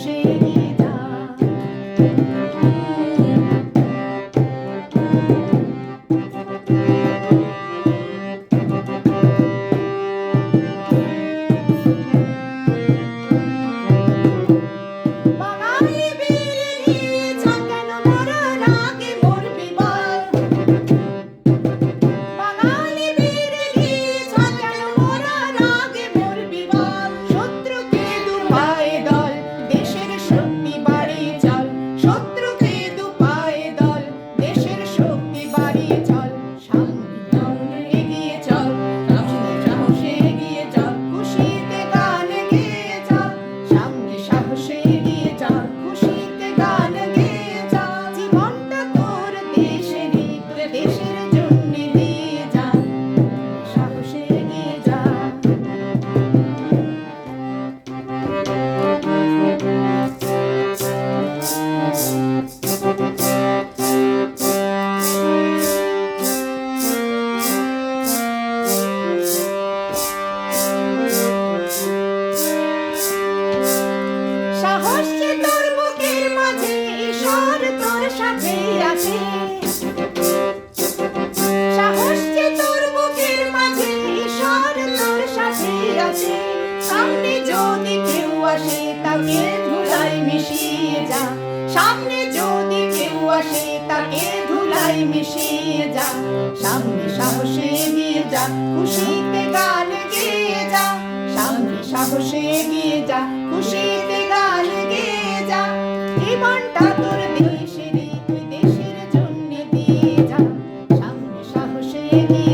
chercher. আসে, তাকে ধুলাই মিশিয়ে যা। সামনে যদি কেউ আসে, তাকে ধুলাই মিশিয়ে যা। সামনে সাহসে যা, খুশিতে গান গিয়ে যা। সামনে সাহসে গিয়ে যা, খুশিতে গান গিয়ে যা। জীবনটা তোর দেশের দেশের জন্য দিয়ে যা। সামনে সাহসে গিয়ে